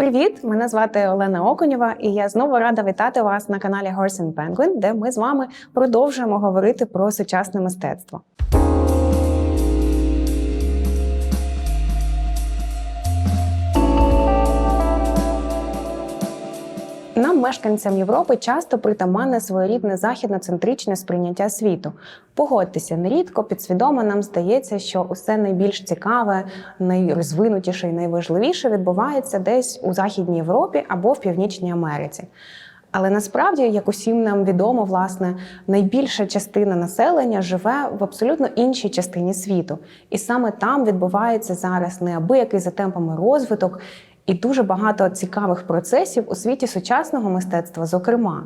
Привіт! Мене звати Олена Оконєва, і я знову рада вітати вас на каналі Horse and Penguin, де ми з вами продовжуємо говорити про сучасне мистецтво. Мешканцям Європи, часто притаманне своєрідне західноцентричне сприйняття світу. Погодьтеся, нерідко підсвідомо нам здається, що усе найбільш цікаве, найрозвинутіше і найважливіше відбувається десь у Західній Європі або в Північній Америці. Але насправді, як усім нам відомо, власне, найбільша частина населення живе в абсолютно іншій частині світу, і саме там відбувається зараз неабиякий за темпами розвиток і дуже багато цікавих процесів у світі сучасного мистецтва, зокрема.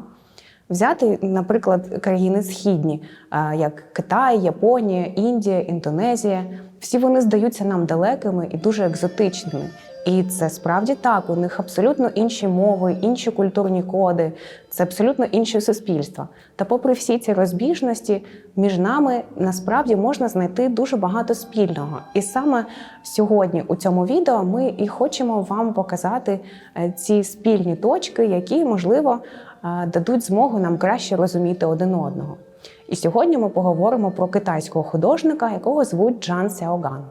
Взяти, наприклад, країни східні, е, як Китай, Японія, Індія, Індонезія, всі вони здаються нам далекими і дуже екзотичними. І це справді так. У них абсолютно інші мови, інші культурні коди, це абсолютно інші суспільства. Та, попри всі ці розбіжності, між нами насправді можна знайти дуже багато спільного. І саме сьогодні у цьому відео ми і хочемо вам показати е, ці спільні точки, які можливо е, дадуть змогу нам краще розуміти один одного. І сьогодні ми поговоримо про китайського художника, якого звуть Джан Сяоган.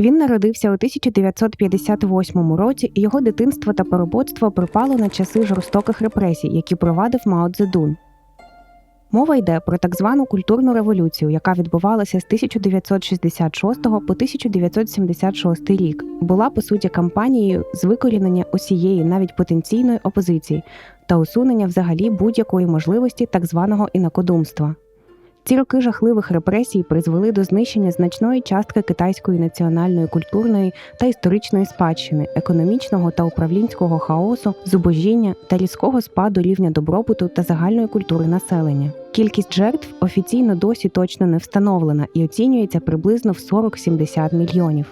Він народився у 1958 році, і його дитинство та поробоцтво припало на часи жорстоких репресій, які провадив Мао Цзедун. Мова йде про так звану культурну революцію, яка відбувалася з 1966 по 1976 рік. Була по суті кампанією з викорінення усієї, навіть потенційної опозиції та усунення взагалі будь-якої можливості так званого інакодумства. Ці роки жахливих репресій призвели до знищення значної частки китайської національної культурної та історичної спадщини, економічного та управлінського хаосу, зубожіння та різкого спаду рівня добробуту та загальної культури населення. Кількість жертв офіційно досі точно не встановлена і оцінюється приблизно в 40-70 мільйонів.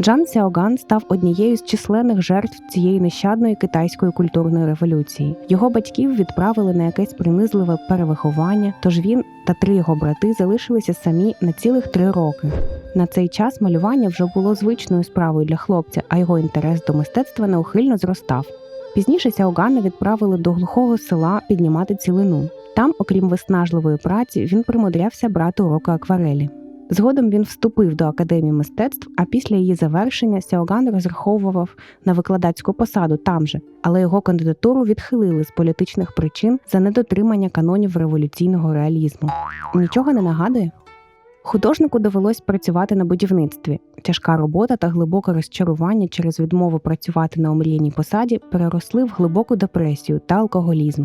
Джан Сяоган став однією з численних жертв цієї нещадної китайської культурної революції. Його батьків відправили на якесь принизливе перевиховання, тож він та три його брати залишилися самі на цілих три роки. На цей час малювання вже було звичною справою для хлопця, а його інтерес до мистецтва неухильно зростав. Пізніше Сяогана відправили до глухого села піднімати цілину. Там, окрім виснажливої праці, він примудрявся брати уроки акварелі. Згодом він вступив до академії мистецтв, а після її завершення Сяоган розраховував на викладацьку посаду там же, але його кандидатуру відхилили з політичних причин за недотримання канонів революційного реалізму. Нічого не нагадує. Художнику довелось працювати на будівництві. Тяжка робота та глибоке розчарування через відмову працювати на омріяній посаді переросли в глибоку депресію та алкоголізм.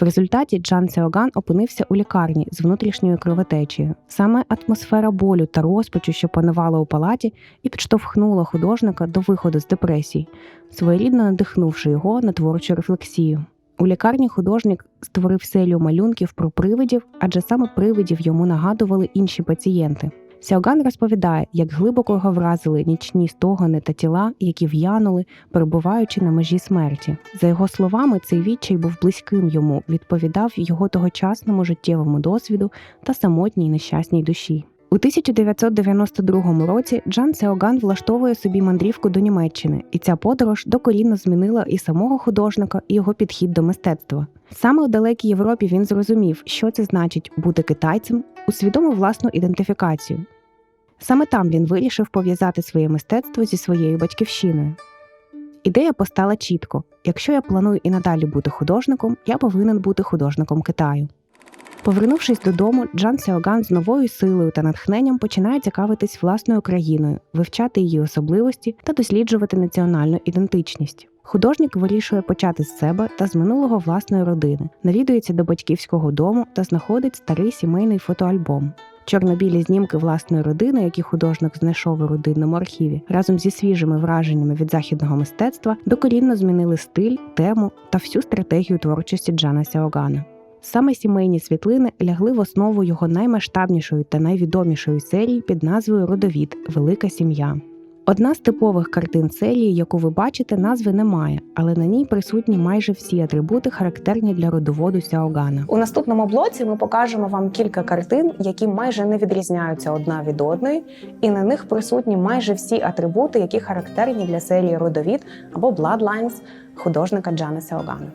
В результаті Джан Сеоган опинився у лікарні з внутрішньою кровотечею. Саме атмосфера болю та розпачу, що панувала у палаті, і підштовхнула художника до виходу з депресії, своєрідно надихнувши його на творчу рефлексію. У лікарні художник створив серію малюнків про привидів, адже саме привидів йому нагадували інші пацієнти. Сяоган розповідає, як глибоко його вразили нічні стогони та тіла, які в'янули, перебуваючи на межі смерті. За його словами, цей відчай був близьким йому, відповідав його тогочасному життєвому досвіду та самотній нещасній душі. У 1992 році Джан Сеоган влаштовує собі мандрівку до Німеччини, і ця подорож докорінно змінила і самого художника, і його підхід до мистецтва. Саме у далекій Європі він зрозумів, що це значить бути китайцем, усвідомив власну ідентифікацію. Саме там він вирішив пов'язати своє мистецтво зі своєю батьківщиною. Ідея постала чітко: якщо я планую і надалі бути художником, я повинен бути художником Китаю. Повернувшись додому, Джан Сеоган з новою силою та натхненням починає цікавитись власною країною, вивчати її особливості та досліджувати національну ідентичність. Художник вирішує почати з себе та з минулого власної родини, навідується до батьківського дому та знаходить старий сімейний фотоальбом. Чорно-білі знімки власної родини, які художник знайшов у родинному архіві, разом зі свіжими враженнями від західного мистецтва, докорінно змінили стиль, тему та всю стратегію творчості Джана Сяогана. Саме сімейні світлини лягли в основу його наймасштабнішої та найвідомішої серії під назвою Родовід Велика сім'я. Одна з типових картин серії, яку ви бачите, назви немає, але на ній присутні майже всі атрибути, характерні для родоводу Сяогана. У наступному блоці ми покажемо вам кілька картин, які майже не відрізняються одна від одної, і на них присутні майже всі атрибути, які характерні для серії Родовід або Bloodlines художника Джана Сяогана.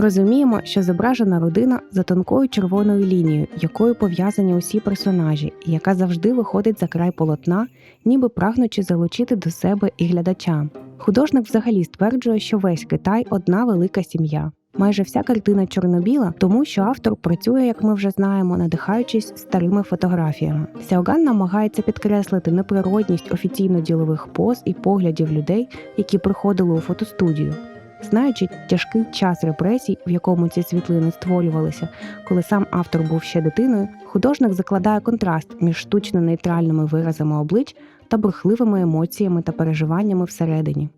Розуміємо, що зображена родина за тонкою червоною лінією, якою пов'язані усі персонажі, і яка завжди виходить за край полотна, ніби прагнучи залучити до себе і глядача. Художник взагалі стверджує, що весь Китай одна велика сім'я. Майже вся картина чорно-біла, тому що автор працює, як ми вже знаємо, надихаючись старими фотографіями. Сяоган намагається підкреслити неприродність офіційно ділових поз і поглядів людей, які приходили у фотостудію. Знаючи тяжкий час репресій, в якому ці світлини створювалися, коли сам автор був ще дитиною, художник закладає контраст між штучно нейтральними виразами облич та бурхливими емоціями та переживаннями всередині.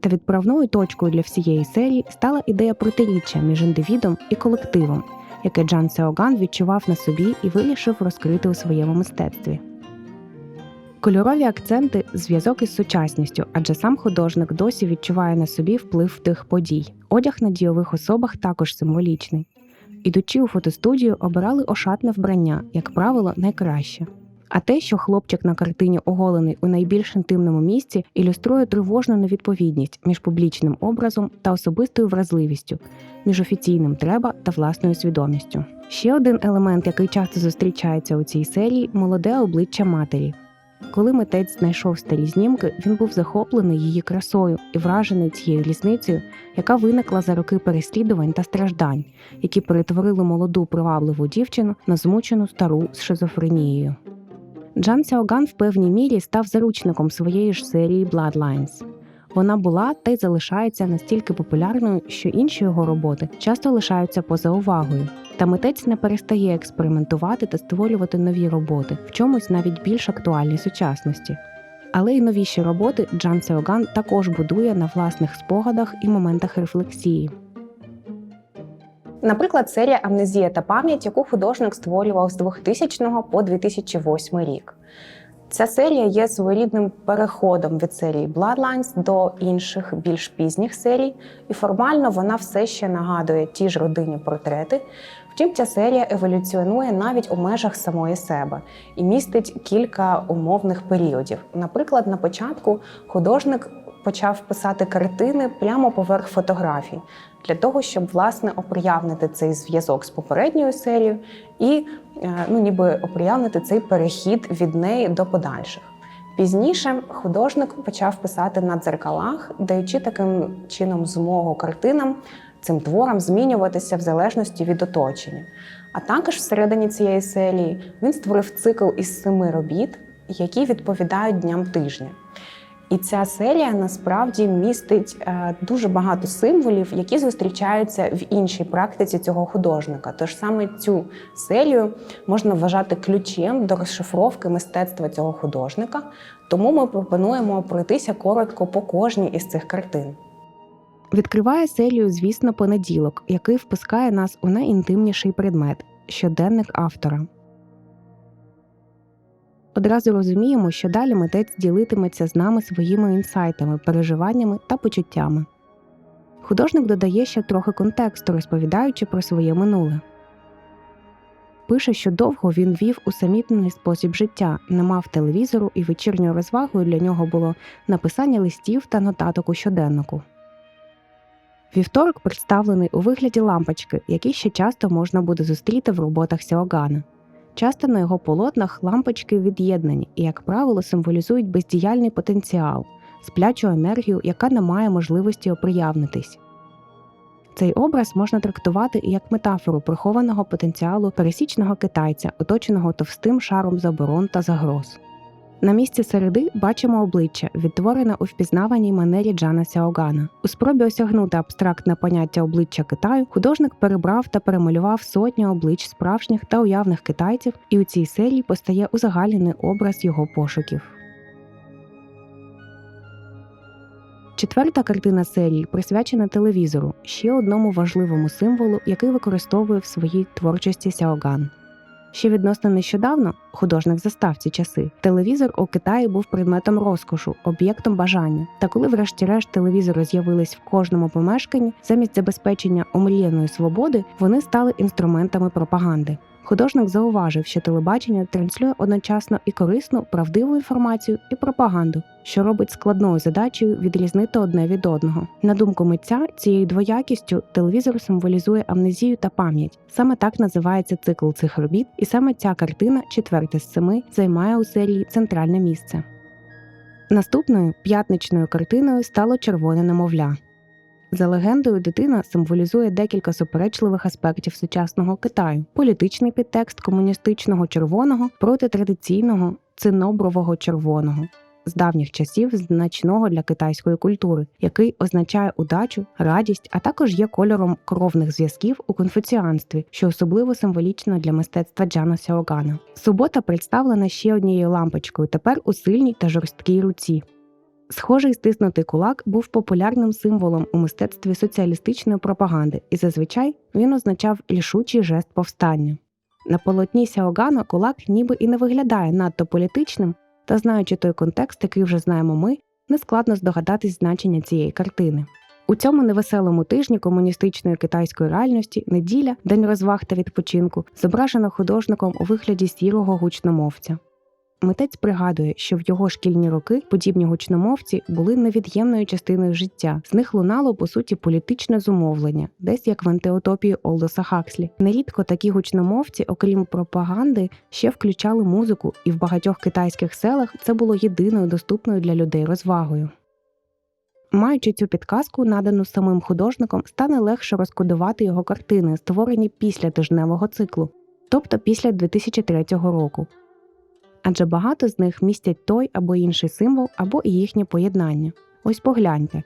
Та відправною точкою для всієї серії стала ідея протиріччя між індивідом і колективом, яке Джан Сеоган відчував на собі і вирішив розкрити у своєму мистецтві. Кольорові акценти зв'язок із сучасністю, адже сам художник досі відчуває на собі вплив тих подій. Одяг на дійових особах також символічний. Ідучи у фотостудію, обирали ошатне вбрання, як правило, найкраще. А те, що хлопчик на картині оголений у найбільш інтимному місці, ілюструє тривожну невідповідність між публічним образом та особистою вразливістю, між офіційним треба та власною свідомістю. Ще один елемент, який часто зустрічається у цій серії молоде обличчя матері. Коли митець знайшов старі знімки, він був захоплений її красою і вражений цією різницею, яка виникла за роки переслідувань та страждань, які перетворили молоду привабливу дівчину на змучену стару з шизофренією. Джан Сяоган в певній мірі став заручником своєї ж серії Bloodlines. Вона була та й залишається настільки популярною, що інші його роботи часто лишаються поза увагою. Та митець не перестає експериментувати та створювати нові роботи, в чомусь навіть більш актуальні сучасності. Але й новіші роботи Джан Сеоган також будує на власних спогадах і моментах рефлексії. Наприклад, серія Амнезія та пам'ять, яку художник створював з 2000 по 2008 рік. Ця серія є своєрідним переходом від серії Bloodlines до інших більш пізніх серій, і формально вона все ще нагадує ті ж родинні портрети. Втім, ця серія еволюціонує навіть у межах самої себе і містить кілька умовних періодів. Наприклад, на початку художник почав писати картини прямо поверх фотографій для того, щоб власне оприявнити цей зв'язок з попередньою серією і ну, ніби оприявнити цей перехід від неї до подальших. Пізніше художник почав писати на дзеркалах, даючи таким чином змогу картинам цим творам змінюватися в залежності від оточення. А також всередині цієї серії він створив цикл із семи робіт, які відповідають дням тижня. І ця серія насправді містить е, дуже багато символів, які зустрічаються в іншій практиці цього художника. Тож саме цю серію можна вважати ключем до розшифровки мистецтва цього художника. Тому ми пропонуємо пройтися коротко по кожній із цих картин. Відкриває серію, звісно, понеділок, який впускає нас у найінтимніший предмет щоденник автора. Одразу розуміємо, що далі митець ділитиметься з нами своїми інсайтами, переживаннями та почуттями. Художник додає ще трохи контексту, розповідаючи про своє минуле. Пише, що довго він вів усамітнений спосіб життя, не мав телевізору, і вечірньою розвагою для нього було написання листів та нотаток у щоденнику. Вівторок представлений у вигляді лампочки, які ще часто можна буде зустріти в роботах Сіогана. Часто на його полотнах лампочки від'єднані і, як правило, символізують бездіяльний потенціал, сплячу енергію, яка не має можливості оприявнитись. Цей образ можна трактувати як метафору прихованого потенціалу пересічного китайця, оточеного товстим шаром заборон та загроз. На місці середи бачимо обличчя, відтворене у впізнаваній манері Джана Сяогана. У спробі осягнути абстрактне поняття обличчя Китаю художник перебрав та перемалював сотні облич справжніх та уявних китайців, і у цій серії постає узагальнений образ його пошуків. Четверта картина серії присвячена телевізору, ще одному важливому символу, який використовує в своїй творчості Сяоган. Ще відносно нещодавно художник застав ці часи. Телевізор у Китаї був предметом розкошу, об'єктом бажання. Та коли, врешті-решт, телевізори з'явились в кожному помешканні, замість забезпечення омріяної свободи, вони стали інструментами пропаганди. Художник зауважив, що телебачення транслює одночасно і корисну, правдиву інформацію, і пропаганду, що робить складною задачею відрізнити одне від одного. На думку митця, цією двоякістю телевізор символізує амнезію та пам'ять. Саме так називається цикл цих робіт, і саме ця картина, четверта з семи, займає у серії центральне місце. Наступною п'ятничною картиною стало червоне немовля. За легендою, дитина символізує декілька суперечливих аспектів сучасного Китаю: політичний підтекст комуністичного червоного проти традиційного цинобрового червоного. З давніх часів значного для китайської культури, який означає удачу, радість, а також є кольором кровних зв'язків у конфуціанстві, що особливо символічно для мистецтва Джана Сяогана. Субота представлена ще однією лампочкою, тепер у сильній та жорсткій руці. Схожий стиснутий кулак був популярним символом у мистецтві соціалістичної пропаганди, і зазвичай він означав рішучий жест повстання. На полотні Сяогана кулак ніби і не виглядає надто політичним, та знаючи той контекст, який вже знаємо ми, нескладно здогадатись значення цієї картини. У цьому невеселому тижні комуністичної китайської реальності неділя, день розваг та відпочинку, зображено художником у вигляді сірого гучномовця. Митець пригадує, що в його шкільні роки подібні гучномовці були невід'ємною частиною життя. З них лунало по суті політичне зумовлення, десь як в антиутопії Олдоса Хакслі. Нерідко такі гучномовці, окрім пропаганди, ще включали музику, і в багатьох китайських селах це було єдиною доступною для людей розвагою. Маючи цю підказку, надану самим художником, стане легше розкодувати його картини, створені після тижневого циклу, тобто після 2003 року адже багато з них містять той або інший символ, або і їхнє поєднання. Ось погляньте.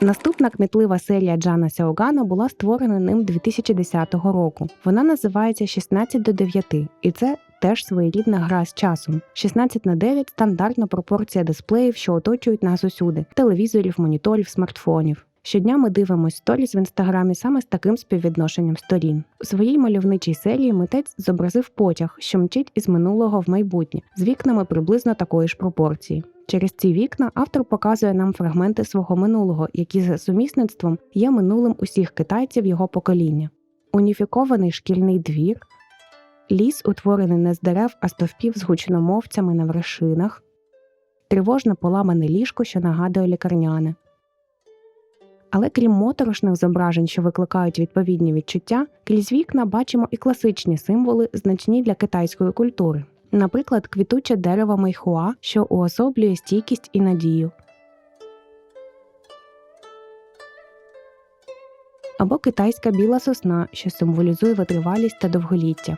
Наступна кмітлива серія Джана Сяогана була створена ним 2010 року. Вона називається 16 до 9, і це теж своєрідна гра з часом. 16 на 9 – стандартна пропорція дисплеїв, що оточують нас усюди: телевізорів, моніторів, смартфонів. Щодня ми дивимося сторіс в інстаграмі саме з таким співвідношенням сторін. У своїй мальовничій серії митець зобразив потяг, що мчить із минулого в майбутнє, з вікнами приблизно такої ж пропорції. Через ці вікна автор показує нам фрагменти свого минулого, які за сумісництвом є минулим усіх китайців його покоління. Уніфікований шкільний двір, ліс, утворений не з дерев, а стовпів з гучномовцями на вершинах, тривожне поламане ліжко, що нагадує лікарняне. Але крім моторошних зображень, що викликають відповідні відчуття, крізь вікна бачимо і класичні символи, значні для китайської культури. Наприклад, квітуче дерево майхуа, що уособлює стійкість і надію. Або китайська біла сосна, що символізує витривалість та довголіття.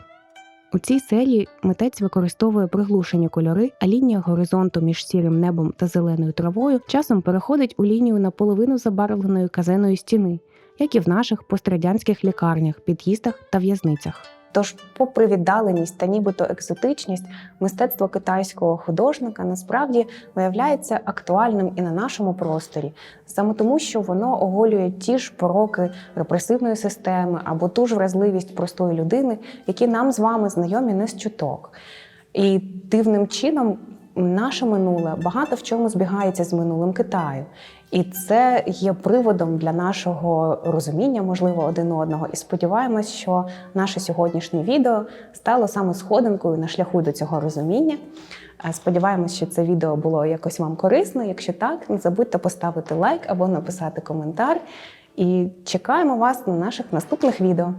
У цій серії митець використовує приглушені кольори, а лінія горизонту між сірим небом та зеленою травою часом переходить у лінію наполовину забарвленої казеної стіни, як і в наших пострадянських лікарнях, під'їздах та в'язницях. Тож, попри віддаленість та нібито екзотичність, мистецтво китайського художника насправді виявляється актуальним і на нашому просторі, саме тому, що воно оголює ті ж пороки репресивної системи або ту ж вразливість простої людини, які нам з вами знайомі не з чуток. І дивним чином наше минуле багато в чому збігається з минулим Китаю. І це є приводом для нашого розуміння, можливо, один одного. І сподіваємось, що наше сьогоднішнє відео стало саме сходинкою на шляху до цього розуміння. Е, Сподіваємось, що це відео було якось вам корисно. Якщо так, не забудьте поставити лайк або написати коментар. І чекаємо вас на наших наступних відео.